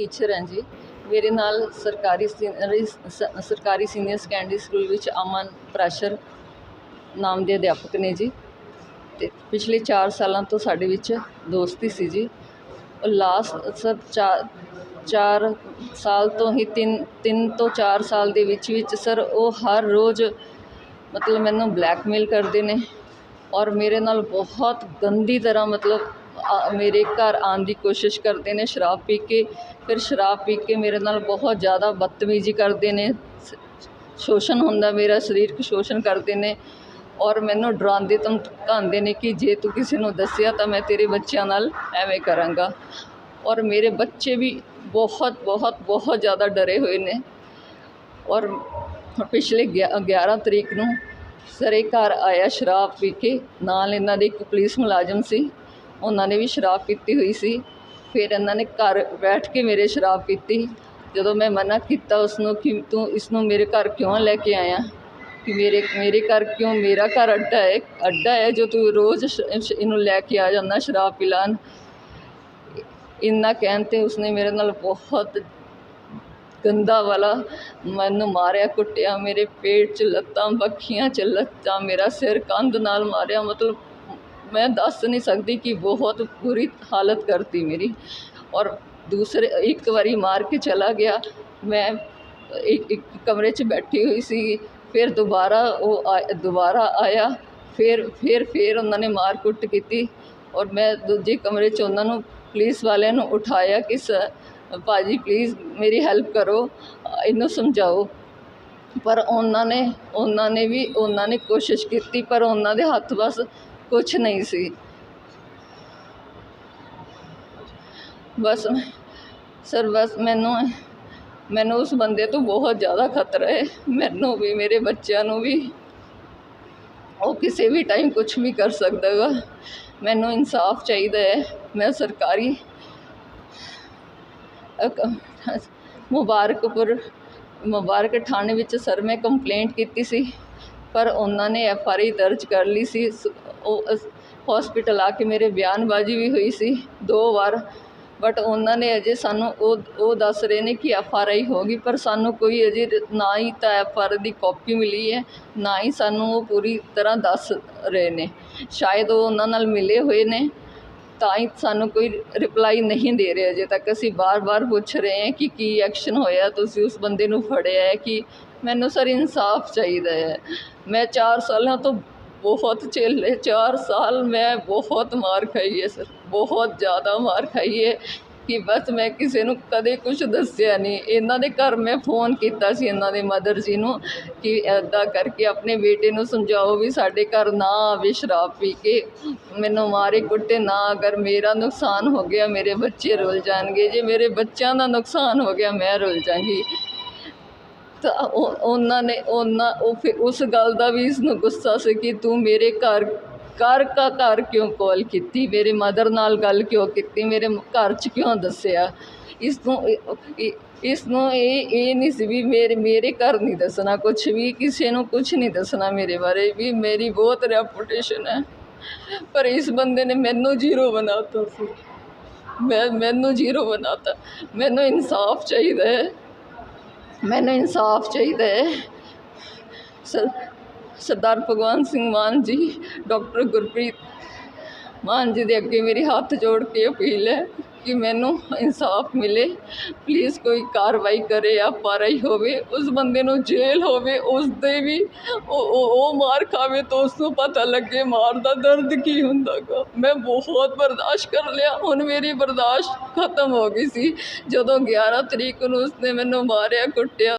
Teacher ਹਾਂ ਜੀ ਮੇਰੇ ਨਾਲ ਸਰਕਾਰੀ ਸੀਨੀਅਰ ਸ- ਸਰਕਾਰੀ ਸੀਨੀਅਰ ਸੈਕੰਡਰੀ ਸਕੂਲ ਵਿੱਚ ਅਮਨ ਪ੍ਰੈਸ਼ਰ ਨਾਮ ਦੇ ਅਧਿਆਪਕ ਨੇ ਜੀ ਅਤੇ ਪਿਛਲੇ 4 ਸਾਲਾਂ ਤੋਂ ਸਾਡੇ ਵਿੱਚ ਦੋਸਤੀ ਸੀ ਜੀ ਲਾਸਟ ਸਰ ਚਾਰ ਚਾਰ ਸਾਲ ਤੋਂ ਹੀ ਤਿੰਨ ਤਿੰਨ ਤੋਂ ਚਾਰ ਸਾਲ ਦੇ ਵਿੱਚ ਵਿੱਚ ਸਰ ਉਹ ਹਰ ਰੋਜ਼ ਮਤਲਬ ਮੈਨੂੰ ਬਲੈਕਮੇਲ ਕਰਦੇ ਨੇ ਔਰ ਮੇਰੇ ਨਾਲ ਬਹੁਤ ਗੰਦੀ ਤਰ੍ਹਾਂ ਮਤਲਬ ਮੇਰੇ ਘਰ ਆਉਣ ਦੀ ਕੋਸ਼ਿਸ਼ ਕਰਦੇ ਨੇ, ਸ਼ਰਾਬ ਪੀ ਕੇ। ਫਿਰ ਸ਼ਰਾਬ ਪੀ ਕੇ ਮੇਰੇ ਨਾਲ ਬਹੁਤ ਜ਼ਿਆਦਾ ਬਦਤਮੀਜ਼ੀ ਕਰਦੇ ਨੇ। ਸ- ਸ਼ੋਸ਼ਣ ਹੁੰਦਾ ਮੇਰਾ, ਸਰੀਰਕ ਸ਼ੋਸ਼ਣ ਕਰਦੇ ਨੇ। ਔਰ ਮੈਨੂੰ ਡਰਾਉਂਦੇ ਧਮਕਾਉਂਦੇ ਨੇ ਕਿ ਜੇ ਤੂੰ ਕਿਸੇ ਨੂੰ ਦੱਸਿਆ ਤਾਂ ਮੈਂ ਤੇਰੇ ਬੱਚਿਆਂ ਨਾਲ ਐਵੇਂ ਕਰਾਂਗਾ। ਔਰ ਮੇਰੇ ਬੱਚੇ ਵੀ ਬਹੁਤ ਬਹੁਤ ਬਹੁਤ ਜ਼ਿਆਦਾ ਡਰੇ ਹੋਏ ਨੇ। ਔਰ ਪਿਛਲੇ ਗਿਆ- 11 ਤਰੀਕ ਨੂੰ ਸਰ ਘਰ ਆਇਆ ਸ਼ਰਾਬ ਪੀ ਕੇ। ਨਾਲ ਇਹਨਾਂ ਦੇ ਇੱਕ ਪੁਲਿਸ ਮੁਲਾਜ਼ਮ ਸੀ। ਉਹਨਾਂ ਨੇ ਵੀ ਸ਼ਰਾਬ ਪੀਤੀ ਹੋਈ ਸੀ। ਫਿਰ ਇਹਨਾਂ ਨੇ ਘਰ ਬੈਠ ਕੇ ਮੇਰੇ ਸ਼ਰਾਬ ਪੀਤੀ। ਜਦੋਂ ਮੈਂ ਮਨਾ ਕੀਤਾ ਉਸਨੂੰ ਕਿ ਤੂੰ ਇਸਨੂੰ ਮੇਰੇ ਘਰ ਕਿਉਂ ਲੈ ਕੇ ਆਇਆ? ਕਿ ਮੇਰੇ ਮੇਰੇ ਘਰ ਕਿਉਂ ਮੇਰਾ ਘਰ ਅੱਡਾ ਹੈ? ਅੱਡਾ ਹੈ ਜੋ ਤੂੰ ਰੋਜ਼ ਸ਼- ਇਹਨੂੰ ਲੈ ਕੇ ਆ ਜਾਂਦਾ ਸ਼ਰਾਬ ਪਿਲਾਉਣ। ਇੰਨਾ ਕਹਿਣ 'ਤੇ ਉਸਨੇ ਮੇਰੇ ਨਾਲ ਬਹੁਤ ਗੰਦਾ ਵਾਲਾ ਮੈਨੂੰ ਮਾਰਿਆ, ਕੁੱਟਿਆ। ਮੇਰੇ ਪੇਟ 'ਚ ਲੱਤਾਂ ਬੱਖੀਆਂ 'ਚ ਲੱਤਾਂ, ਮੇਰਾ ਸਿਰ ਕੰਧ ਨਾਲ ਮਾਰਿਆ। ਮਤਲਬ ਮੈਂ ਦੱਸ ਨਹੀਂ ਸਕਦੀ ਕਿ ਬਹੁਤ ਬੁਰੀ ਹਾਲਤ ਕਰਤੀ ਮੇਰੀ। ਔਰ ਦੂਸਰੇ ਇੱਕ ਵਾਰੀ ਮਾਰ ਕੇ ਚਲਾ ਗਿਆ। ਮੈਂ ਇੱਕ ਇੱਕ ਕਮਰੇ 'ਚ ਬੈਠੀ ਹੋਈ ਸੀ। ਫਿਰ ਦੁਬਾਰਾ ਉਹ ਆ- ਦੁਬਾਰਾ ਆਇਆ। ਫਿਰ ਫਿਰ ਫਿਰ ਉਹਨਾਂ ਨੇ ਮਾਰ ਕੁੱਟ ਕੀਤੀ। ਔਰ ਮੈਂ ਦੂਜੇ ਕਮਰੇ 'ਚ ਉਹਨਾਂ ਨੂੰ, ਪੁਲਿਸ ਵਾਲਿਆਂ ਨੂੰ ਉਠਾਇਆ ਕਿ ਸ, ਭਾਜੀ ਪਲੀਜ਼ ਮੇਰੀ ਹੈਲਪ ਕਰੋ, ਇਹਨੂੰ ਸਮਝਾਓ। ਪਰ ਉਹਨਾਂ ਨੇ ਉਹਨਾਂ ਨੇ ਵੀ, ਉਹਨਾਂ ਨੇ ਕੋਸ਼ਿਸ਼ ਕੀਤੀ, ਪਰ ਉਹਨਾਂ ਦੇ ਹੱਥ ਬਸ ਕੁਛ ਨਹੀਂ ਸੀ। ਬਸ ਸਰ ਬਸ ਮੈਨੂੰ ਮੈਨੂੰ ਉਸ ਬੰਦੇ ਤੋਂ ਬਹੁਤ ਜ਼ਿਆਦਾ ਖਤਰਾ ਹੈ। ਮੈਨੂੰ ਵੀ, ਮੇਰੇ ਬੱਚਿਆਂ ਨੂੰ ਵੀ। ਉਹ ਕਿਸੇ ਵੀ ਟਾਈਮ ਕੁਝ ਵੀ ਕਰ ਸਕਦਾ ਗਾ ਮੈਨੂੰ ਇਨਸਾਫ ਚਾਹੀਦਾ ਹੈ। ਮੈਂ ਸਰਕਾਰੀ ਅਕ- ਮੁਬਾਰਕਪੁਰ, ਮੁਬਾਰਕ ਥਾਣੇ ਵਿੱਚ ਸਰ ਮੈਂ ਕੰਪਲੇਂਟ ਕੀਤੀ ਸੀ। ਪਰ ਉਹਨਾਂ ਨੇ ਐਫ ਆਰ ਆਈ ਦਰਜ ਕਰ ਲਈ ਸੀ ਸ- ਉਹ ਹਸਪੀਟਲ ਆ ਕੇ ਮੇਰੇ ਬਿਆਨਬਾਜ਼ੀ ਵੀ ਹੋਈ ਸੀ ਦੋ ਵਾਰ ਬਟ ਉਹਨਾਂ ਨੇ ਅਜੇ ਸਾਨੂੰ ਉਹ ਉਹ ਦੱਸ ਰਹੇ ਨੇ ਕਿ ਐਫ ਆਰ ਆਈ ਹੋ ਗਈ, ਪਰ ਸਾਨੂੰ ਕੋਈ ਅਜੇ ਨਾ ਹੀ ਤਾਂ ਐਫ ਆਰ ਦੀ ਕਾਪੀ ਮਿਲੀ ਹੈ, ਨਾ ਹੀ ਸਾਨੂੰ ਉਹ ਪੂਰੀ ਤਰ੍ਹਾਂ ਦੱਸ ਰਹੇ ਨੇ। ਸ਼ਾਇਦ ਉਹ ਉਹਨਾਂ ਨਾਲ ਮਿਲੇ ਹੋਏ ਨੇ, ਤਾਂ ਹੀ ਸਾਨੂੰ ਕੋਈ ਰਿਪਲਾਈ ਨਹੀਂ ਦੇ ਰਹੇ ਅਜੇ ਤੱਕ। ਅਸੀਂ ਬਾਰ-ਬਾਰ ਪੁੱਛ ਰਹੇ ਹਾਂ ਕਿ ਕੀ ਐਕਸ਼ਨ ਹੋਇਆ, ਤੁਸੀਂ ਉਸ ਬੰਦੇ ਨੂੰ ਫੜਿਆ ਹੈ ਕਿ ਮੈਨੂੰ ਸਰ ਇਨਸਾਫ ਚਾਹੀਦਾ ਹੈ। ਮੈਂ 4 ਸਾਲਾਂ ਤੋਂ ਬਹੁਤ ਝੇਲੇ 4 ਸਾਲ ਮੈਂ ਬਹੁਤ ਮਾਰ ਖਾਈ ਹੈ ਸਰ, ਬਹੁਤ ਜ਼ਿਆਦਾ ਮਾਰ ਖਾਈ ਹੈ ਕਿ ਬਸ ਮੈਂ ਕਿਸੇ ਨੂੰ ਕਦੇ ਕੁਝ ਦੱਸਿਆ ਨਹੀਂ। ਇਹਨਾਂ ਦੇ ਘਰ ਮੈਂ ਫੋਨ ਕੀਤਾ ਸੀ ਇਹਨਾਂ ਦੇ ਮਦਰ ਜੀ ਨੂੰ ਕਿ ਐਦਾਂ ਕਰਕੇ ਆਪਣੇ ਬੇਟੇ ਨੂੰ ਸਮਝਾਓ ਵੀ ਸਾਡੇ ਘਰ ਨਾ ਆਵੇ ਸ਼ਰਾਬ ਪੀ ਕੇ। ਮੈਨੂੰ ਮਾਰੇ ਕੁੱਟੇ, ਨਾ ਅਗਰ ਮੇਰਾ ਨੁਕਸਾਨ ਹੋ ਗਿਆ, ਮੇਰੇ ਬੱਚੇ ਰੁੱਲ ਜਾਣਗੇ। ਜੇ ਮੇਰੇ ਬੱਚਿਆਂ ਦਾ ਨੁਕਸਾਨ ਹੋ ਗਿਆ, ਮੈਂ ਰੁੱਲ ਜਾਵਾਂਗੀ। ਤਾਂ ਉਹ ਉਹਨਾਂ ਨੇ ਉਹਨਾਂ ਉਹ ਫਿਰ ਉਸ ਗੱਲ ਦਾ ਵੀ ਇਸ ਨੂੰ ਗੁੱਸਾ ਸੀ ਕਿ ਤੂੰ ਮੇਰੇ ਘਰ ਘਰ ਕਾ ਘਰ ਕਿਉਂ ਕਾਲ ਕੀਤੀ? ਮੇਰੇ ਮਦਰ ਨਾਲ ਗੱਲ ਕਿਉਂ ਕੀਤੀ? ਮੇਰੇ ਘਰ 'ਚ ਕਿਉਂ ਦੱਸਿਆ? ਇਸ ਨੂੰ ਇਹ- ਇਹ- ਇਸ ਨੂੰ ਇਹ ਇਹ ਨਹੀਂ ਸੀ ਵੀ ਮੇਰੇ ਮੇਰੇ ਘਰ ਨਹੀਂ ਦੱਸਣਾ ਕੁਝ ਵੀ, ਕਿਸੇ ਨੂੰ ਕੁਝ ਨਹੀਂ ਦੱਸਣਾ ਮੇਰੇ ਬਾਰੇ ਵੀ ਮੇਰੀ ਬਹੁਤ ਰੈਪੂਟੇਸ਼ਨ ਹੈ। ਪਰ ਇਸ ਬੰਦੇ ਨੇ ਮੈਨੂੰ ਜ਼ੀਰੋ ਬਣਾਤਾ ਸੀ। ਮੈਂ, ਮੈਨੂੰ ਜ਼ੀਰੋ ਬਣਾਤਾ। ਮੈਨੂੰ ਇਨਸਾਫ ਚਾਹੀਦਾ ਹੈ। ਮੈਨੂੰ ਇਨਸਾਫ ਚਾਹੀਦਾ ਹੈ। ਸਰ ਸਰਦਾਰ ਭਗਵੰਤ ਸਿੰਘ ਮਾਨ ਜੀ, ਡਾਕਟਰ ਗੁਰਪ੍ਰੀਤ ਮਾਨ ਜੀ ਦੇ ਅੱਗੇ ਮੇਰੀ ਹੱਥ ਜੋੜ ਕੇ ਅਪੀਲ ਹੈ। ਕਿ ਮੈਨੂੰ ਇਨਸਾਫ ਮਿਲੇ ਪਲੀਜ਼ ਕੋਈ ਕਾਰਵਾਈ ਕਰੇ ਜਾਂ ਪਾਰਾਈ ਹੋਵੇ, ਉਸ ਬੰਦੇ ਨੂੰ ਜੇਲ੍ਹ ਹੋਵੇ, ਉਸ ਦੇ ਵੀ ਉਹ ਮਾਰ ਖਾਵੇ ਤਾਂ ਉਸ ਨੂੰ ਪਤਾ ਲੱਗੇ ਮਾਰ ਦਾ ਦਰਦ ਕੀ ਹੁੰਦਾ ਗਾ। ਮੈਂ ਬਹੁਤ ਬਰਦਾਸ਼ਤ ਕਰ ਲਿਆ। ਹੁਣ ਮੇਰੀ ਬਰਦਾਸ਼ਤ ਖਤਮ ਹੋ ਗਈ ਸੀ। ਜਦੋਂ 11 ਤਰੀਕ ਨੂੰ ਉਸਨੇ ਮੈਨੂੰ ਮਾਰਿਆ, ਕੁੱਟਿਆ।